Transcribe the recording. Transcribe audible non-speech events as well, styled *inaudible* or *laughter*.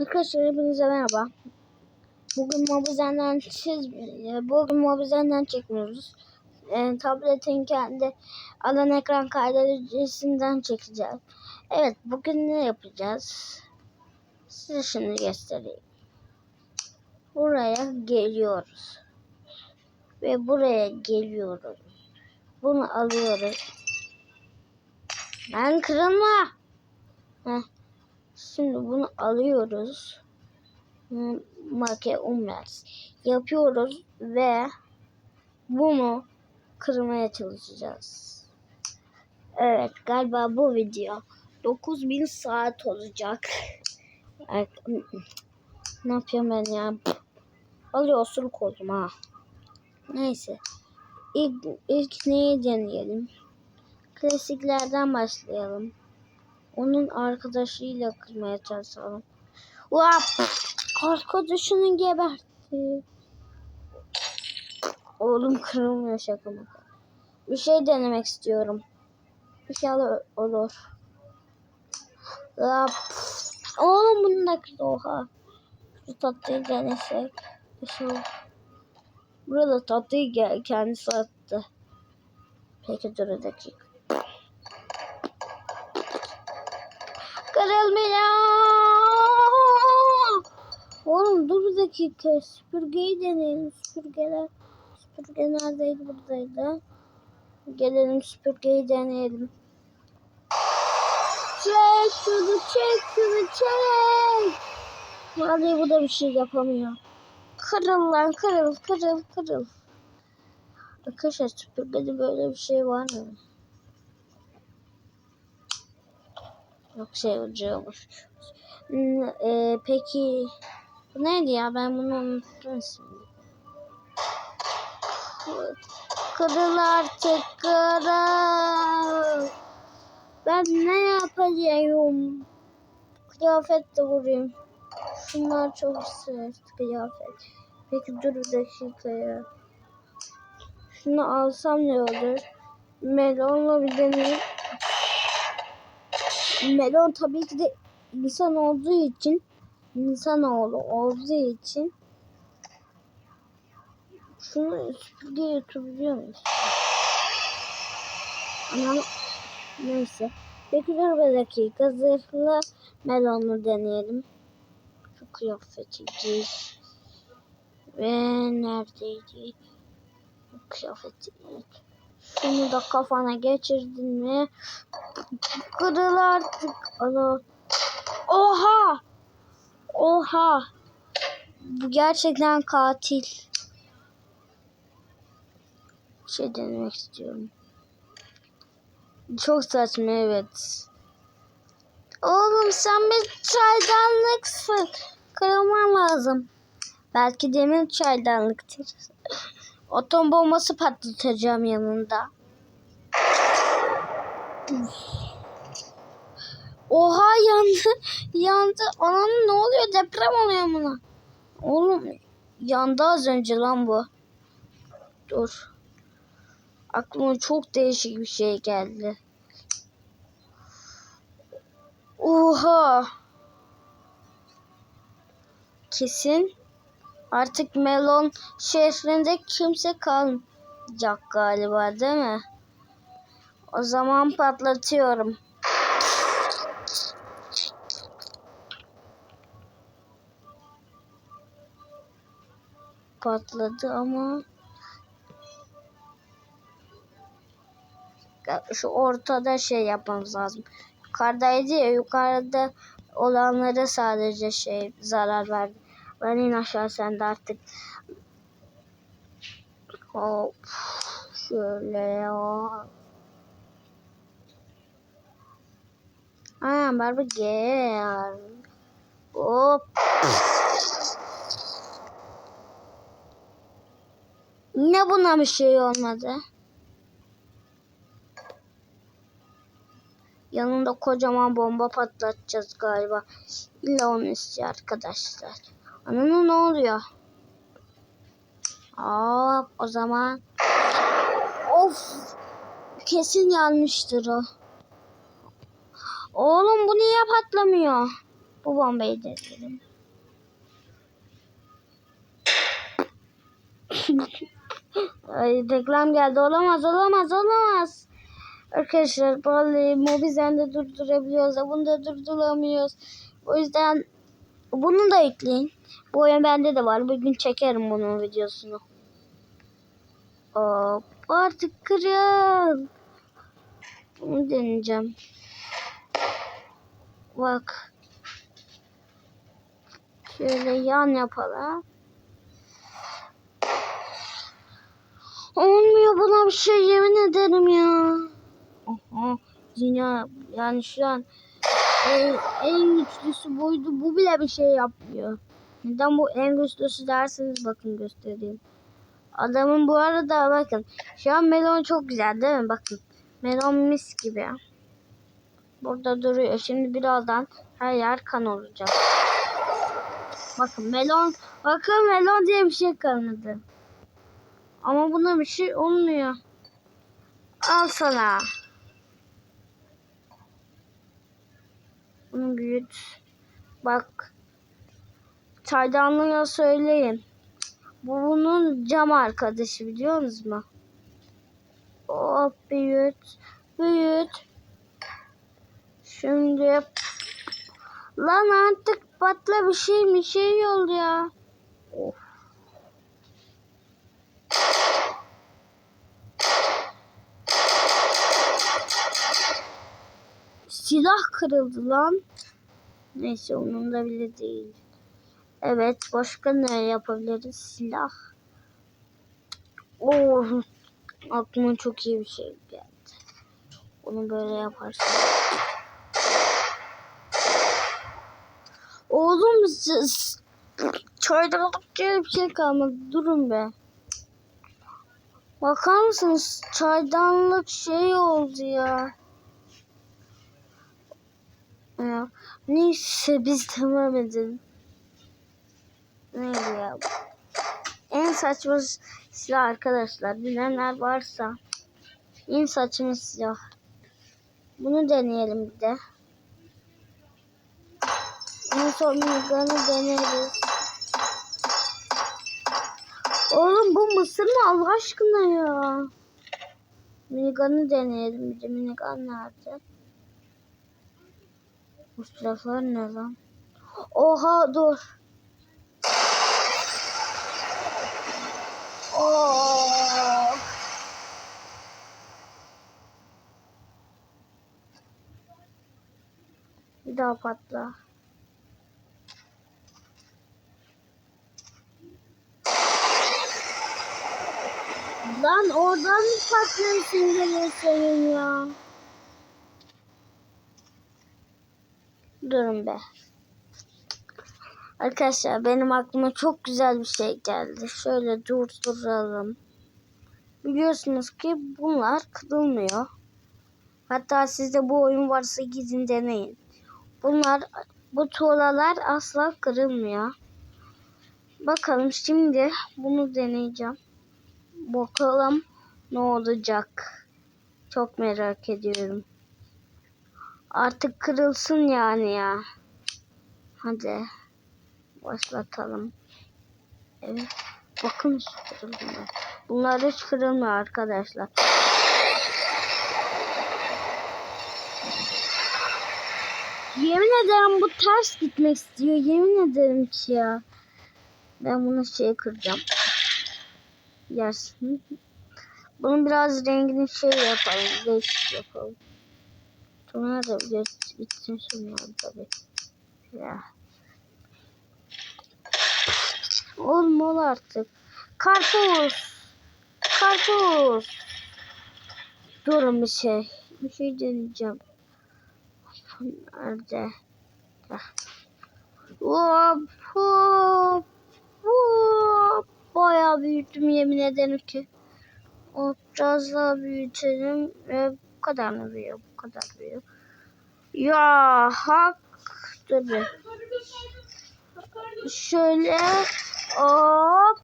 Arkadaşlar hepinize merhaba. Bugün Mobizen'den çiz, bugün Mobizen'den çekmiyoruz. E, tabletin kendi alan ekran kaydedicisinden çekeceğiz. Evet bugün ne yapacağız? Size şimdi göstereyim. Buraya geliyoruz. Ve buraya geliyoruz. Bunu alıyoruz. Ben kırılma. Heh. Şimdi bunu alıyoruz. Make umlas yapıyoruz ve bunu kırmaya çalışacağız. Evet galiba bu video 9000 saat olacak. *laughs* Ne yapıyorum ben ya? Alıyor osuruk oldum. Neyse. İlk, ilk neyi deneyelim? Klasiklerden başlayalım. Onun arkadaşıyla kırmaya çalışalım. Vap! Arkadaşını gebertti. Oğlum kırılmıyor şaka maka. Bir şey denemek istiyorum. İnşallah olur. Vap! Oğlum bunu da kırdı oha. Şu tatlıyı denesek. Şu. Burada tatlıyı kendisi attı. Peki dur dakika. Oğlum dur bir dakika. Süpürgeyi deneyelim. Süpürgeler. Süpürge neredeydi? Buradaydı. Gelelim süpürgeyi deneyelim. Çek şunu çek şunu çek. Vallahi bu da bir şey yapamıyor. Kırıl lan kırıl kırıl kırıl. Arkadaşlar süpürgede böyle bir şey var mı? Yok şey ucuyormuş. Hmm, e, peki bu neydi ya ben bunu unuttum şimdi. Kırıl artık kırıl. Ben ne yapacağım? Kıyafet de vurayım. Şunlar çok sert kıyafet. Peki dur bir dakika ya. Şunu alsam ne olur? Melonla bir deneyim. Melon tabii ki de insan olduğu için insanoğlu olduğu için şunu süpürgeye tutabiliyor muyuz? Ama neyse. Peki dur bir dakika. Zırhlı melonlu deneyelim. Şu kıyafeti giy. Ve neredeydi? Kıyafeti giy. Şunu da kafana geçirdin mi? Kırıl artık. Ana. Oha! Oha! Bu gerçekten katil. Bir şey denemek istiyorum. Çok saçma evet. Oğlum sen bir çaydanlıksın. Kırılman lazım. Belki demir çaydanlıktır. Atom bombası patlatacağım yanında. Oha yandı. *laughs* Yandı. Anam ne oluyor? Deprem oluyor buna. Oğlum yandı az önce lan bu. Dur. Aklıma çok değişik bir şey geldi. Oha. Kesin artık Melon şehrinde kimse kalmayacak galiba değil mi? O zaman patlatıyorum. Patladı ama şu ortada şey yapmamız lazım. Yukarıdaydı ya yukarıda olanlara sadece şey zarar verdi. Ben in aşağı sen de artık. Hop. Şöyle ya. Ha Barbie gel. Hop. Ne buna bir şey olmadı? Yanında kocaman bomba patlatacağız galiba. İlla onu istiyor arkadaşlar. Ananı ne oluyor? Hop o zaman. Of. Kesin yanmıştır o. Oğlum bu niye patlamıyor? Bu bombayı deneyelim. *laughs* Ay, reklam geldi. Olamaz, olamaz, olamaz. Arkadaşlar vallahi Mobizen'de de durdurabiliyoruz. Bunu da durduramıyoruz. O yüzden bunu da ekleyin. Bu oyun bende de var. Bugün çekerim bunun videosunu. Hop, artık kırıl. Bunu deneyeceğim. Bak. Şöyle yan yapalım. Olmuyor buna bir şey yemin ederim ya. Aha, yine yani şu an en, en güçlüsü buydu. Bu bile bir şey yapmıyor. Neden bu en güçlüsü derseniz bakın göstereyim. Adamın bu arada bakın. Şu an melon çok güzel değil mi? Bakın. Melon mis gibi. Burada duruyor. Şimdi birazdan her yer kan olacak. Bakın melon. Bakın melon diye bir şey kalmadı. Ama buna bir şey olmuyor. Al sana. Bunu büyüt. Bak. Çaydanlığa söyleyin. Bu bunun cam arkadaşı biliyor musunuz mu? Hop büyüt. Büyüt. Şimdi lan artık patla bir şey bir şey oldu ya. Of. Silah kırıldı lan. Neyse onun da bile değil. Evet başka ne yapabiliriz? Silah. Oo, aklıma çok iyi bir şey geldi. Onu böyle yaparsın. Oğlum siz çaydanlık diye bir şey kalmadı. Durun be. Bakar mısınız? Çaydanlık şey oldu ya. Ya, neyse biz devam edelim. Neydi ya? En saçma silah arkadaşlar. Bilenler varsa. En saçma silah. Bunu deneyelim bir de. En son minigun'ı deneriz. Oğlum bu mısır mı Allah aşkına ya? Minigun'ı deneyelim bir de. Minigun nerede? Bu silahlar ne lan? Oha dur. Oh. Bir daha patla. Lan oradan mı patlıyorsun geliyor senin ya? Durun be. Arkadaşlar benim aklıma çok güzel bir şey geldi. Şöyle durduralım. Biliyorsunuz ki bunlar kırılmıyor. Hatta sizde bu oyun varsa gidin deneyin. Bunlar bu tuğlalar asla kırılmıyor. Bakalım şimdi bunu deneyeceğim. Bakalım ne olacak. Çok merak ediyorum. Artık kırılsın yani ya. Hadi. Başlatalım. Evet. Bakın kırılmıyor. Bunlar hiç kırılmıyor arkadaşlar. Yemin ederim bu ters gitmek istiyor. Yemin ederim ki ya. Ben bunu şey kıracağım. Yersin. Bunun biraz rengini şey yapalım. Değişik yapalım. Sonra da biraz bitsin sonra tabii. Ya. Olmalı artık. Karpuz. Karpuz. Durun bir şey. Bir şey deneyeceğim. Nerede? Heh. Hop hop hop. Bayağı büyüttüm yemin ederim ki. Biraz daha büyütelim. Ve kadar mı büyüyor? Bu kadar büyüyor. Ya hak. Dur. Şöyle hop